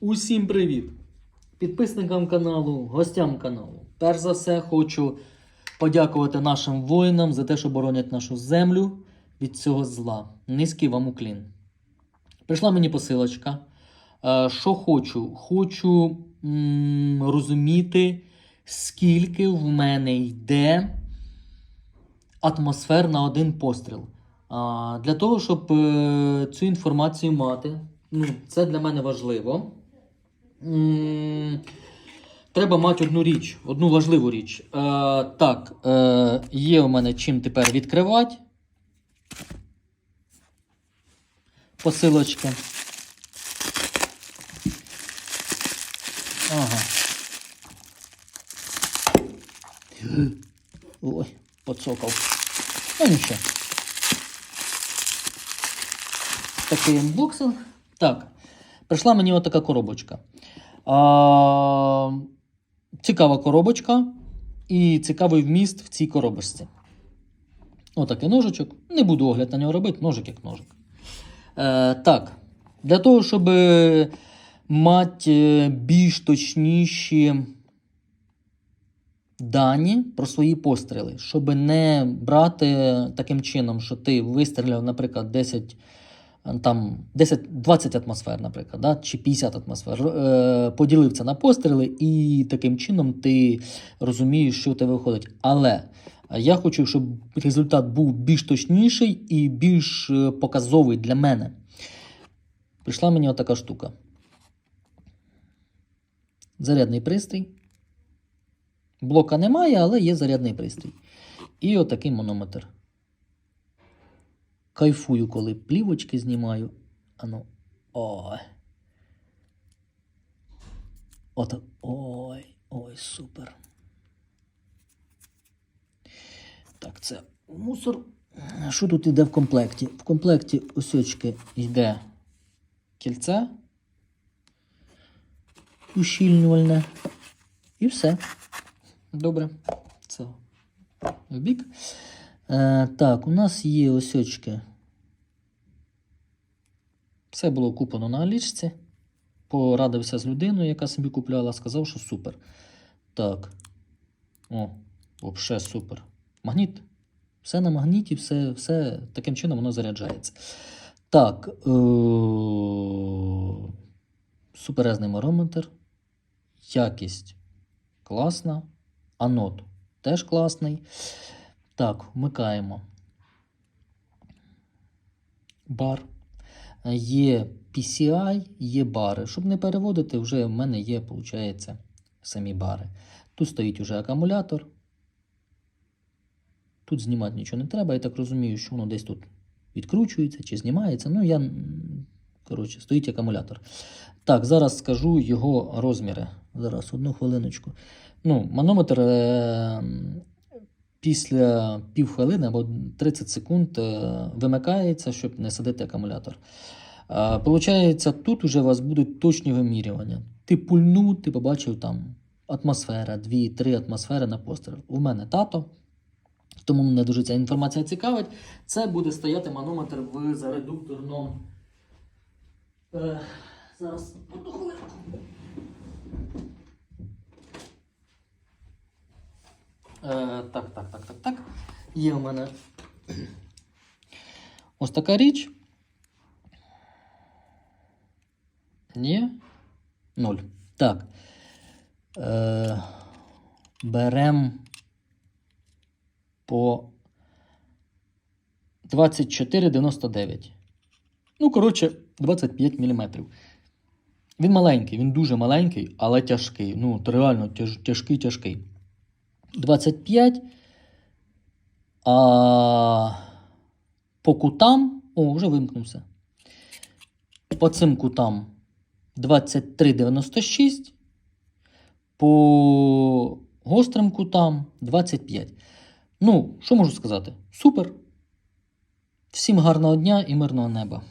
Усім привіт! Підписникам каналу, гостям каналу. Перш за все, хочу подякувати нашим воїнам за те, що боронять нашу землю від цього зла. Низький вам уклін. Прийшла мені посилочка. Е, Що хочу? Хочу розуміти, скільки в мене йде атмосфер на один постріл. Для того, щоб е, цю інформацію мати, ну, це для мене важливо. Треба мати одну річ, одну важливу річ. Е, так, е, є у мене чим тепер відкривати. Посилочки. Ага. Ой, поцокав. Ну нічого. Такий унбоксинг. Так. Прийшла мені отака коробочка. А, цікава коробочка і цікавий вміст в цій коробочці. Отакий ножичок. Не буду огляд на нього робити, ножик як ножик. Е, так. Для того, щоб мати більш точніші дані про свої постріли, щоб не брати таким чином, що ти вистріляв, наприклад, 10, е, там, 10, 20 атмосфер, наприклад, да, чи 50 атмосфер, е, поділив це на постріли, і таким чином ти розумієш, що у тебе виходить. Але я хочу, щоб результат був більш точніший і більш е, показовий для мене. Прийшла мені отака штука. Зарядний пристрій. Блока немає, але є зарядний пристрій. І отакий манометр. Кайфую, коли плівочки знімаю. Ану. Ой. Ото. Ой, ой, супер. Так, це мусор. Що тут йде в комплекті? В комплекті осьочки йде кільце. Ущільнювальне. І все. Добре. Це в бік. Е, так, у нас є осьочки. Все було куплено на Алічці. Порадився з людиною, яка собі купляла, сказав, що супер. Так. О, взагалі супер. Магніт. Все на магніті, все, все таким чином воно заряджається. Так. Е- суперезний марометр. Якість класна. Анод теж класний. Так, вмикаємо. Бар. Є PCI, є бари. Щоб не переводити, вже в мене є, виходить, самі бари. Тут стоїть уже акумулятор. Тут знімати нічого не треба. Я так розумію, що воно десь тут відкручується чи знімається. Ну, я, коротше, стоїть акумулятор. Так, зараз скажу його розміри. Зараз, одну хвилиночку. Ну, манометр е, після півхвилини або 30 секунд е, вимикається, щоб не садити акумулятор. Е, Получається, тут уже у вас будуть точні вимірювання. Ти пульнув, ти побачив там атмосфера, 2-3 атмосфери на постріл. У мене тато, тому мене дуже ця інформація цікавить. Це буде стояти манометр в заредукторному. Е, зараз одну хвилинку. Так, так, так, так, так. Є у мене ось така річ. Ні. Нуль. Так. Е, берем по 24,99. Ну, коротше, 25 мм. Він маленький, він дуже маленький, але тяжкий. Ну, реально тяж, тяжкий, тяжкий. 25. А по кутам. О, вже вимкнувся. По цим кутам 23,96. По гострим кутам 25. Ну, що можу сказати? Супер. Всім гарного дня і мирного неба.